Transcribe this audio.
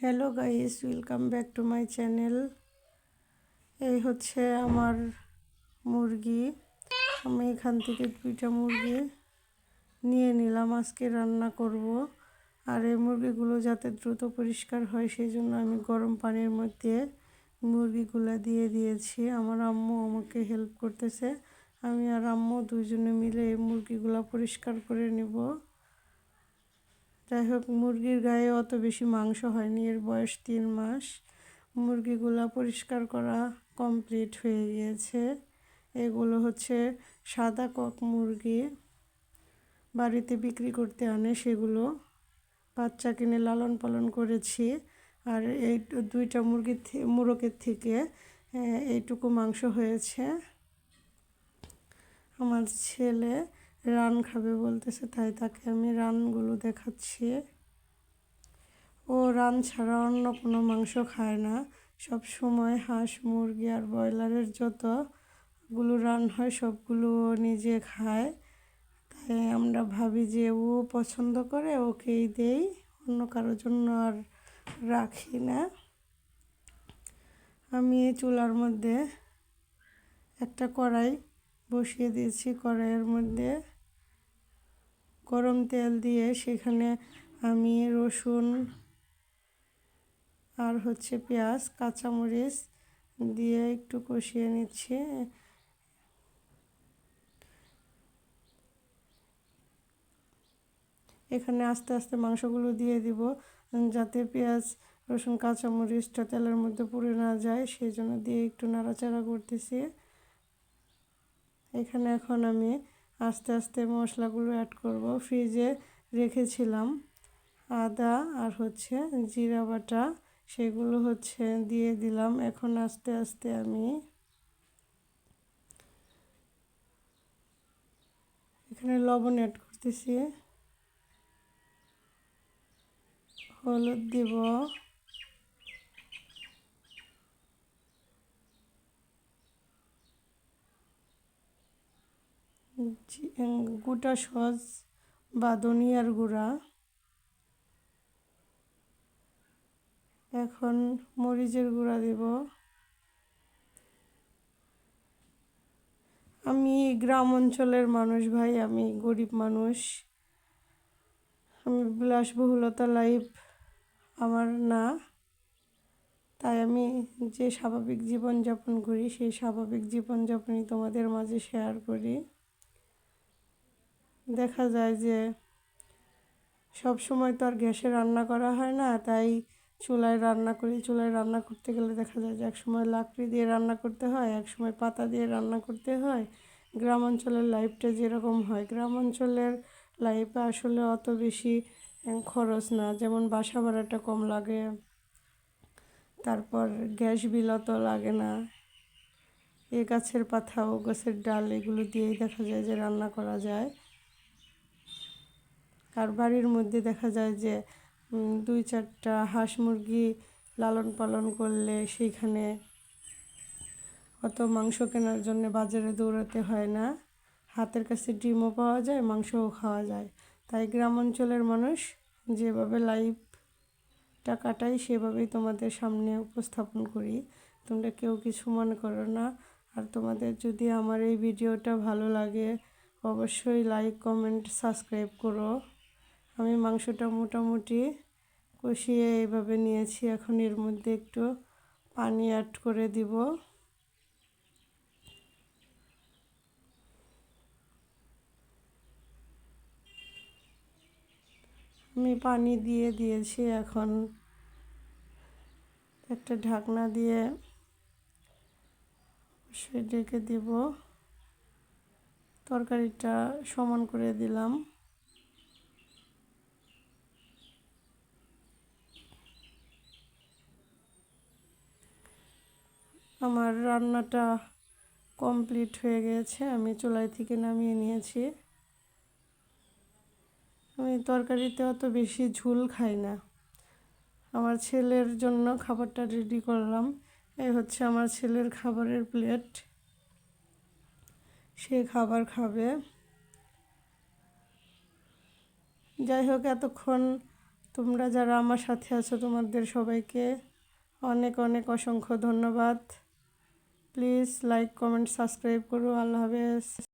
Hello guys welcome back to my channel এই হচ্ছে আমার মুরগি। আমি এখান থেকে দুইটা মুরগি নিয়ে নিলাম। আজকে রান্না করব। আর এই মুরগিগুলো যাতে দ্রুত পরিষ্কার হয় সেই জন্য আমি গরম পানির মধ্যে মুরগিগুলো দিয়ে দিয়েছি। আমার আম্মু আমাকে হেল্প করতেছে। আমি আর আম্মু দুজনে মিলে এই মুরগিগুলো পরিষ্কার করে নিব। যাই হোক, মুরগির গায়ে অত বেশি মাংস হয়নি, এর বয়স তিন মাস। মুরগিগুলা পরিষ্কার করা কমপ্লিট হয়ে গিয়েছে। এগুলো হচ্ছে সাদা কক মুরগি বাড়িতে বিক্রি করতে আনে, সেগুলো বাচ্চা কিনে লালন পালন করেছি। আর এই দুইটা মুরগির মুরগের থেকে এইটুকু মাংস হয়েছে। আমার ছেলে রান খাবে বলতেছে, তাই তাকে আমি রানগুলো দেখাচ্ছি। ও রান ছাড়া অন্য কোনো মাংস খায় না। সব সময় হাঁস, মুরগি আর ব্রয়লারের যতগুলো রান হয়, সবগুলো নিজে খায়। তাই আমরা ভাবি যে ও পছন্দ করে, ওকেই দেই, অন্য কারোর জন্য আর রাখি না। আমি চুলার মধ্যে একটা কড়াই বসিয়ে দিয়েছি, কড়াইয়ের মধ্যে গরম তেল দিয়ে সেখানে আমি রসুন আর হচ্ছে পেঁয়াজ, কাঁচামরিচ দিয়ে একটু কষিয়ে নিচ্ছি। এখানে আস্তে আস্তে মাংসগুলো দিয়ে দিব যাতে পেঁয়াজ, রসুন কাঁচামরিচটা তেলের মধ্যে পুড়ে না যায়, সেই জন্য দিয়ে একটু নাড়াচাড়া করতেছি। এখানে এখন আমি আস্তে আস্তে মশলাগুলো অ্যাড করব। ফ্রিজে রেখেছিলাম আদা আর হচ্ছে জিরা বাটা, সেগুলো হচ্ছে দিয়ে দিলাম। এখন আস্তে আস্তে আমি এখানে লবণ অ্যাড করতেছি। হলুদ দিব। গোটা সস বা ধনিয়ার গুঁড়া। এখন মরিচের গুঁড়া দেব। আমি গ্রাম অঞ্চলের মানুষ ভাই, আমি গরিব মানুষ। আমি বিলাসবহুলতা লাইফ আমার না। তাই আমি যে স্বাভাবিক জীবনযাপন করি, সেই স্বাভাবিক জীবনযাপনই তোমাদের মাঝে শেয়ার করি। দেখা যায় যে সব সময় তো আর গ্যাসে রান্না করা হয় না, তাই চুলায় রান্না করি। চুলায় রান্না করতে গেলে দেখা যায় যে এক সময় লাকড়ি দিয়ে রান্না করতে হয় এক সময় পাতা দিয়ে রান্না করতে হয়। গ্রাম অঞ্চলের লাইফটা যেরকম হয়, গ্রাম অঞ্চলের লাইফে আসলে অত বেশি খরচ না। যেমন বাসা ভাড়াটা কম লাগে, তারপর গ্যাস বিল অত লাগে না। এ গাছের পাতা ও গাছের ডাল, এগুলো দিয়েই দেখা যায় যে রান্না করা যায়। আর বাড়ির মধ্যে দেখা যায় যে দুই চারটা হাঁস মুরগি লালন পালন করলে সেইখানে অত মাংস কেনার জন্য বাজারে দৌড়াতে হয় না। হাতের কাছে ডিমও পাওয়া যায়, মাংসও খাওয়া যায়। তাই গ্রাম অঞ্চলের মানুষ যেভাবে লাইফটা কাটাই সেভাবেই তোমাদের সামনে উপস্থাপন করি। তোমরা কেউ কিছু মনে করো না। আর তোমাদের যদি আমার এই ভিডিওটা ভালো লাগে, অবশ্যই লাইক কমেন্ট সাবস্ক্রাইব করো। আমি মাংসটা মোটামুটি কষিয়ে এইভাবে নিয়েছি। এখন এর মধ্যে একটু পানি অ্যাড করে দিব। আমি পানি দিয়ে দিয়েছি এখন। একটা ঢাকনা দিয়ে সে ডেকে দিব। তরকারিটা সমান করে দিলাম। আমার রান্নাটা কমপ্লিট হয়ে গেছে, আমি চুলাই থেকে নামিয়ে নিয়েছি। আমি তরকারিতে অত বেশি ঝুল খাই না। আমার ছেলের জন্য খাবারটা রেডি করলাম। এই হচ্ছে আমার ছেলের খাবারের প্লেট সে খাবার খাবে। যাই হোক, এতক্ষণ তোমরা যারা আমার সাথে আছো, তোমাদের সবাইকে অনেক অনেক অসংখ্য ধন্যবাদ। প্লিজ লাইক কমেন্ট সাবস্ক্রাইব করো। আল্লাহ হাফেজ।